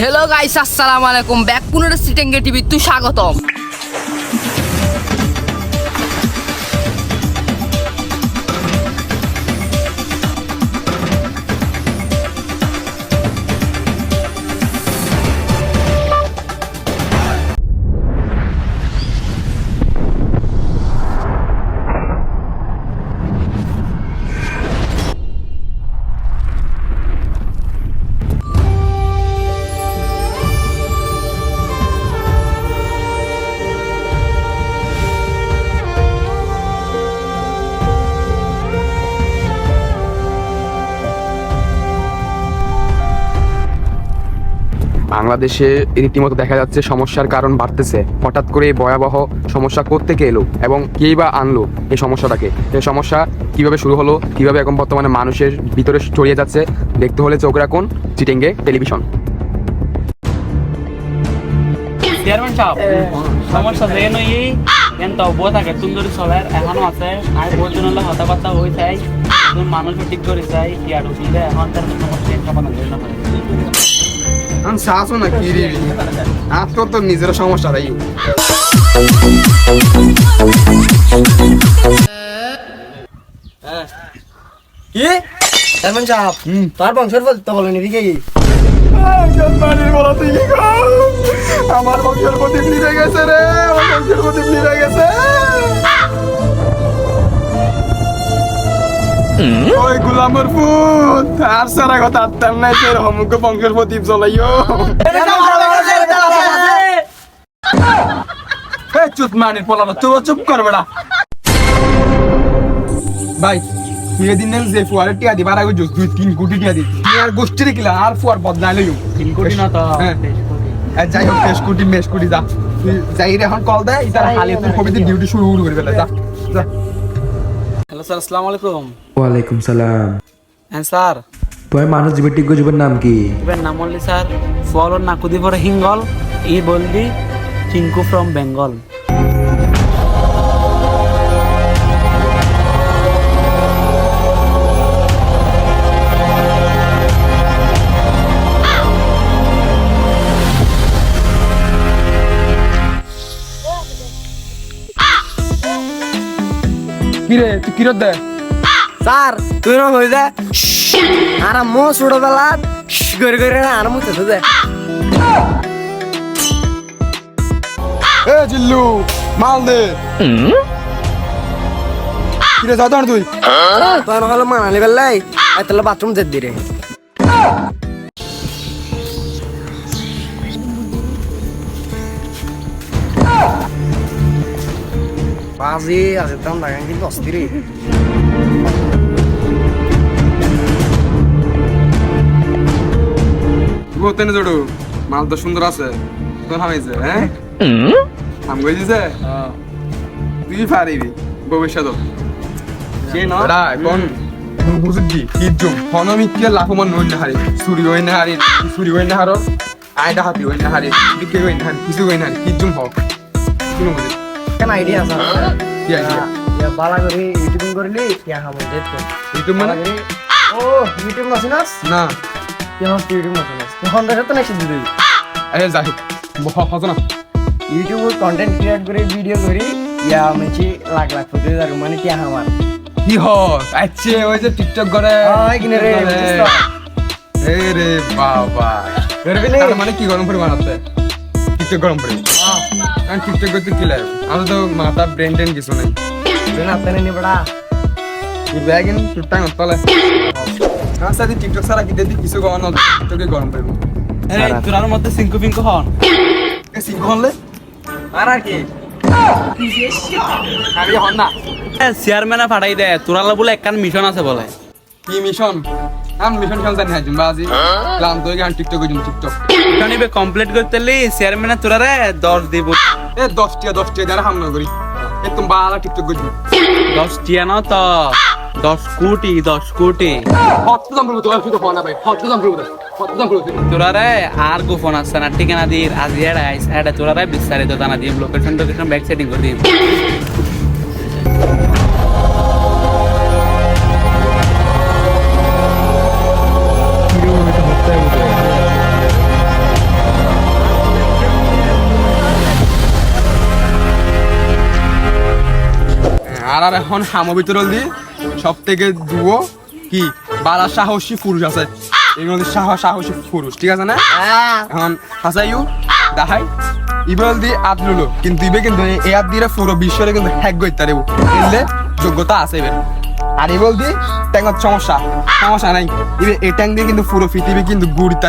Hello guys আসসালামু আলাইকুম back পুনরায় সিটেঙ্গে টিভি তু স্বাগতম। বাংলাদেশে রীতিমতো দেখা যাচ্ছে সমস্যার কারণ বাড়তেছে। হঠাৎ করে ভয়াবহ সমস্যা কোত্থেকে এলো এবং কেই বা আনলো এই সমস্যাটাকে? এই সমস্যা কীভাবে শুরু হলো? কীভাবে এখন বর্তমানে মানুষের ভিতরে ছড়িয়ে যাচ্ছে? দেখতে হলে চোখ রাখুন চিটেঙ্গে টেলিভিশন। থাকে ঠিক করে কি আর এখন সমস্যা সমাধান করে না আমি শাসো না কি রে আর তোর তো নিজের সমস্যা তাই কি? চেয়ারম্যান সাহেব তোর বংশের বলতে বলেনি এদিকে কি? আমার বংশের প্রতি গেছে রে আমার বংশের প্রতি ফিরে গেছে। ওই গুলামের ফুট আর সারা কথা আত্মার নাই তোর হমুক বংশের প্রদীপ জ্বলাইও। চুপ মানির পলানো তুই চুপ কর বেড়া ভাই তুই এদিন নেন যে ফুয়ারে টিয়া দিবার আগে জোস দুই তিন কোটি টিয়া দিতি তুই আর গোষ্ঠীর কিলা আর ফুয়ার বদলাই লইও। তিন কোটি না তো হ্যাঁ। যাই হোক বেশ কোটি মেশ কোটি যা। তুই যাই এখন কল দেয় ইতার হালি তোর কবিতে ডিউটি শুরু শুরু করে ফেলে যা। যা। হ্যালো স্যার আসসালামু আলাইকুম। ওয়ালাইকুম সালাম। হ্যাঁ স্যার। তোমার মানুষ জীবের টিজ্ঞ জীবের নাম কি? এবার নাম বললি স্যার ফলর নাকুদি পরে হিঙ্গল ই বললি চিঙ্কু ফ্রম বেঙ্গল। কিরে তুই কিরত দে? স্যার তুই না হয়ে যা। আর আম্মু ছোটবেলা করে করে না আর মুতে দে এ জিল্লু মাল দে। কিরে যা তো তুই তোর হলো মানালি বেলাই তাহলে বাথরুম যেত দিরে আছে তাম লাগান কিন্তু অস্থির। বলতে না জড়ু। মাল তো সুন্দর আছে। তোর হামাইছে হ্যাঁ? হাম? গই দিছে তুই পারিবি ভবিষ্যৎ সে না? এখন বুঝদি কি? জুম হনমি কি লাখো মান নই না হারি। সুরি হই না হারি সুরি হই না হারো। আইডা হাতি হই না হারি বিকে হই না হারি কিছু হই না হারি কি জুম হও। শুনো বুঝি কেন আইডিয়া আছে? কি আইডিয়া বালা করে ইউটিউবিং করলি ইয়া খাব? যেত ইউটিউব মানে? ও ইউটিউব নাছিনাস না। কেন ইউটিউব নাছিনাস তুই হন্ডা সাথে নাকি দিদি এ যাই হোক হস না। ইউটিউব কন্টেন্ট ক্রিয়েট করে ভিডিও করি ইয়া মেচি লাখ লাখ ফুটে যার মানে কি আমার? কি হস আচ্ছা ওই যে টিকটক করে। আয় কিনে রে তো? এ রে বাবা। করবি নি? মানে কি গরম করে বানাতে? টিকটক গরম করে আমি টিকটক করতে কি লাগে? আমার তো মাথা ব্রেন টেন কিছু নাই। না তেনে নি বড়া। ব্যাগিন টাইম তলে আমার সাথে টিকটক ছাড়া কি দেখি কিছু গরম না টিকটকে গরম করব এই তোরার মধ্যে সিঙ্কু পিঙ্কু হন। এ সিংহ হলে আর আর কি? আমি হন না। চেয়ারম্যানে ফাটাই দে। তোরালা বলে একখান মিশন আছে বলে। কি মিশন আমি মিশন খেলতে নিয়ে আসুন বাজি ক্লান্ত হয়ে গেলাম টিকটক করি টিকটক। ইবে কমপ্লিট করতে লি চেয়ারম্যানে তোরারে দশ দিব। এ দশ টিয়া দশ টিয়া যারা হামলা করি। এ তুমি বালা টিকটক করবি। দশ টিয়া না তো। দশ কোটি দশ কোটি। করব তোরারে আর গোপন আছে না, ঠিকানা দিয়ে আজ এড আইস এড তোরারে বিস্তারিত জানা দিম লোকেশন টোকেশন ব্যাক সেটিং করে দিম। আর এখন হামো ভিতর দি। সব থেকে দুও কি? বালা সাহসী পুরুষ আছে। মধ্যে সাহস সাহসী পুরুষ, ঠিক আছে না? এখন কিন্তু ইবে কিন্তু দিয়ে পুরো বিশ্বরে কিন্তু হ্যাক যোগ্যতা আছে এবার আর সমস্যা। সমস্যা নাই। ইবে এই ট্যাঙ্ক দিয়ে কিন্তু পুরো পৃথিবী কিন্তু ঘুরতে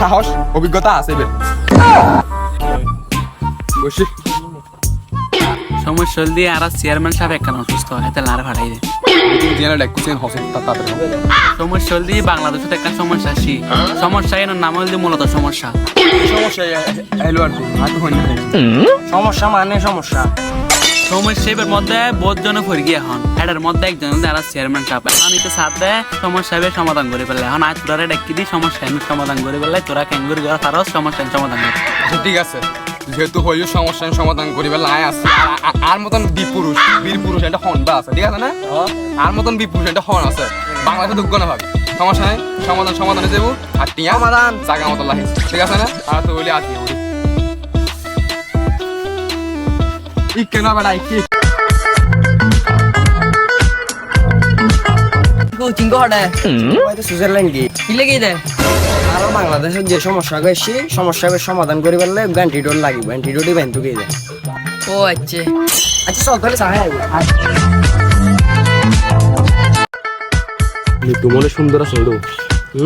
সাহস, অভিজ্ঞতা আছে এবার দিয়ে আর চেয়ারম্যান সাহেব অসুস্থ হয় তাহলে আর ভাড়াই দেয় সমস্যা দিয়ে একটা সমস্যা আসি সমস্যা এর নাম হল মূলত সমস্যা। সমস্যা এলো আর কি আর তো হয়নি সমস্যা মানে সমস্যা। এবার মধ্যে বহুত জন ফরি গিয়ে এখন। এটার মধ্যে একজন যারা চেয়ারম্যান সাহেব। এখন সাথে সমস্যা সমাধান করে ফেললে এখন আজ তোরা ডাকি দি সমস্যা সমাধান করে ফেললে তোরা ক্যাঙ্গুরি করা তারও সমস্যা সমাধান করে। আচ্ছা, ঠিক আছে। যেহেতু হইও সমস্যার সমাধান করিবে লাই আছে। আর- মতন বিপুরুষ বীর পুরুষ একটা হন বা আছে ঠিক আছে না? আর মতন বিপুরুষ একটা হন আছে। বাংলাদেশে দুঃখ না ভাবে। সমস্যা নাই সমাধান সমাধানে যাব। আর টিয়া সমাধান। জায়গা মতো লাহি ঠিক আছে না? আর তো বলি আজকে বলি ই কেন বেড়া কি? কোচিং কড়ে হয়তো সুইজারল্যান্ড গিয়ে কি লেগে দে? আর বাংলাদেশের যে সমস্যা গেছি সমস্যা সমাধান করে পারলে অ্যান্টিডোট লাগিব অ্যান্টিডোটই ব্যান্টু গিয়ে যায় ও আচ্ছা। আচ্ছা চল তাহলে সাহায্য তোমার সুন্দর আছে ওড়ো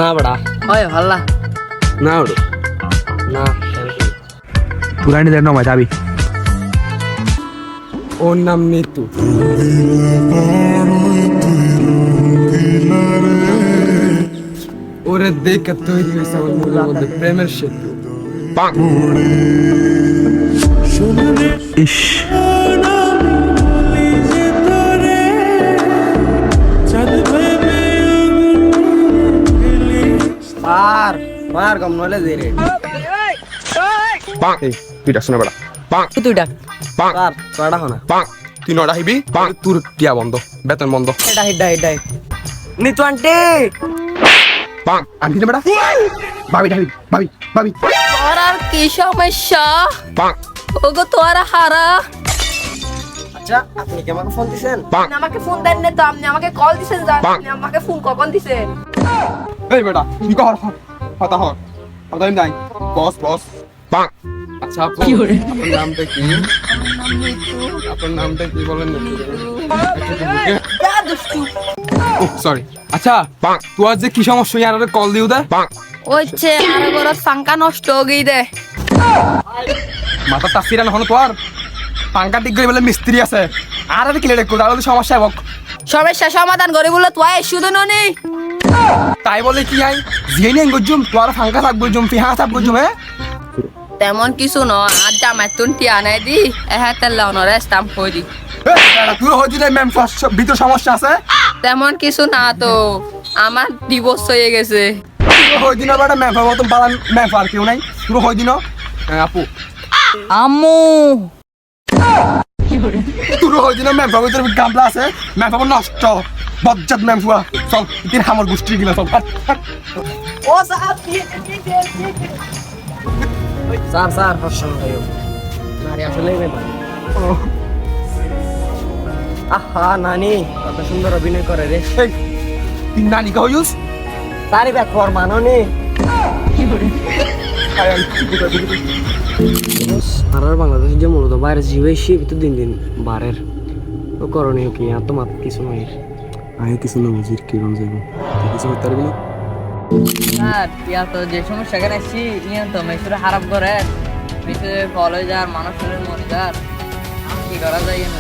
না বড়া। ওই ভাল্লা। না ওড়ো না পুরানি দেন নমাই যাবি ওর নাম নিতু। ওরে দেখে তৈরি হয়েছে আমার মনের মধ্যে প্রেমের সেতু। ইস। আর মার কম নলে দে রে। এই তুই ডাকছ না বেড়া তুই ডাক আর কয়টা হনা। পাক তুই নটা হিবি? তোর টিয়া বন্ধ বেতন বন্ধ। এটা হিডা হিডা। নিতু আন্টি! আনবি না বেড়া ভাবি ভাবি ভাবি ভাবি তোর আর কি সমস্যা? ওগো তোর হারা। আচ্ছা আপনি কি আমাকে ফোন দিছেন? আপনি আমাকে ফোন দেন না তো আপনি আমাকে কল দিছেন জান। আমাকে ফোন কখন দিছেন? এই বেটা তুই কর হতা হর হতা নাই। বস বস। আচ্ছা আপু আপনার নামটা কি? আপনার নামটা কি বলেন না? দুষ্টু। ও সরি আচ্ছা তুই আজ যে কি সমস্যা ইয়ার কল দিও দে। পাক ওইছে আর গরত ফাঙ্কা নষ্ট হয়ে গই দে মাথা তাসিরা নহন তোর। পাঙ্কা বলে মিস্ত্রি আছে। আর আর কিলে দেখো তাহলে সমস্যা হোক। সমস্যা সমাধান করে বলে তুই শুধু ননি। তাই বলে কি আই জিয়ে গজুম তোর ফাঙ্কা থাকব জুম পিহা থাকব জুম হ্যাঁ? তেমন কিছু নয়। আর জামাই তুন টিয়া নাই দি এহে তেল অনরে স্টাম্প হয়ে দি। তুই হয়তো ম্যাম ভিতর সমস্যা আছে? তেমন কিছু না তো। আমার ডিভোর্স হয়ে গেছে। হই দিন বেটা ম্যাম মতন পালান ম্যাম আর কেউ নাই। পুরো হই দিন আপু। আম্মু! তুই হই দিন ম্যাম ভিতর গামলা আছে। ম্যাম নষ্ট। বজ্জাত ম্যাম ফুয়া চল তিন হামর গোষ্ঠী গিলা চল। ও স্যার স্যার স্যার হর্ষণ ভাইও নারী আসলে আহা নানি কত সুন্দর অভিনয় করে রে। এই তুই নানি কা হইস তারি ব্যাক কর মাননি আর বাংলাদেশের যে মূলত বাইরে জীবে সে তো দিন দিন বারের তো করণীয় কি? আর তোমার কিছু নয় আয় কিছু না বুঝির কি রকম যাইব? কিছু করতে পারবি না? স্যার ইয়া তো যে সমস্যা কেন আসছি ইয়া তো মেসুরে খারাপ করে। মেসুরে ফল হয়ে যার মানুষের মরে যার। কি করা যায় ইয়ে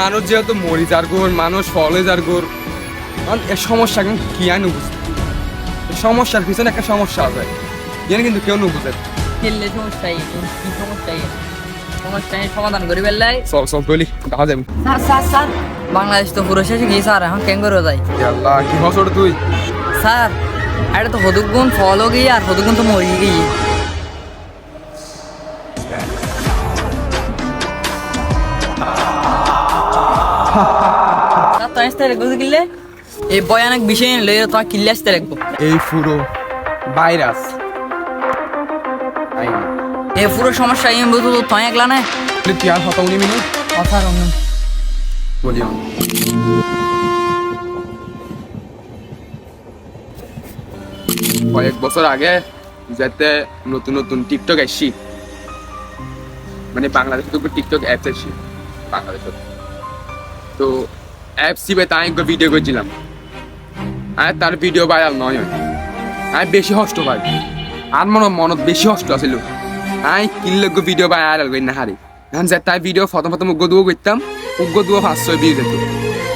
মানুষ যেহেতু মরি যার গোর মানুষ ফলে যার গোর সমস্যা কিন্তু কি আই বুঝতে সমস্যার পিছনে একটা সমস্যা আছে যেন কিন্তু কেউ নুবুঝে খেললে সমস্যা কি সমস্যা সমস্যা সমাধান করি বেললাই চল চল তৈলি দেখা যাবে। Sir sir sir. বাংলাদেশ তো পুরো শেষে গিয়ে স্যার এখন যায় আল্লাহ কি হস ওটা তুই? স্যার এটা তো হদুগুণ ফলও গিয়ে আর হদুগুণ তো মরি গিয়ে। স্যার তো আসতে রাখব কিনলে? এই ভয়ানক বিষয় নিলে তোমার কিনলে আসতে রাখব এই পুরো ভাইরাস। এ পুরো সমস্যা ইয়ে বুঝু তো একলা না তুই আর হতা উনি মিনিট কথা রঙ বলি আমি। কয়েক বছর আগে যাতে নতুন নতুন টিকটক আসছি মানে বাংলাদেশে তো টিকটক অ্যাপস আসছি বাংলাদেশে তো অ্যাপস সিবে তাই একবার ভিডিও করেছিলাম। আর তার ভিডিও ভাইরাল নয়। আমি বেশি কষ্ট পাই আর মনে মনত বেশি কষ্ট আছিল। আমি কিনলে ভিডিও ভাইরাল করি না হারি। এখন যে তাই ভিডিও প্রথম প্রথম দুয়ো করতাম। উগ্র দুয়ো পাঁচশো বিয়ে যেত।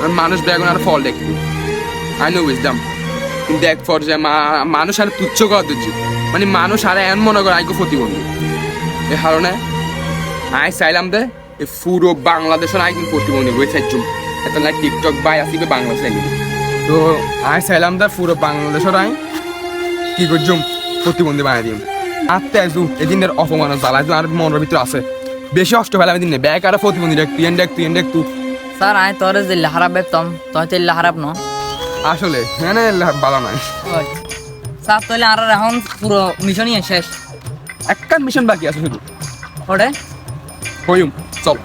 আর মানুষ বেগুন আর ফল দেখত। আই নো বুঝতাম কিন্তু এক পর্যায়ে মানুষ আর তুচ্ছ করা দিচ্ছি মানে মানুষ আর এমন মনে করে আইকো প্রতিবন্ধী। এ কারণে আই চাইলাম দে এই পুরো বাংলাদেশের আইকন প্রতিবন্ধী বই চাইছুম এত না টিকটক বাই আসিবে বাংলাদেশে আইনি তো আই চাইলাম দে, পুরো বাংলাদেশের আই, কি করছুম প্রতিবন্ধী বানাই দিম। আত্মে আইসু এদিনের অপমানের জ্বালা আর মনের ভিতরে আছে। বেশি অষ্ট পেলাম দিন ব্যাগ আর প্রতিবন্ধী দেখ তুই দেখ তুই দেখ তুই। স্যার আয় তোর যে হারাপ বেতম তোর তো হারাপ ন। আসলে হ্যাঁ ভালো নয়। স্যার তাহলে আর এখন পুরো মিশনই শেষ। একটা মিশন বাকি আছে শুধু। ওরে? হইম চল।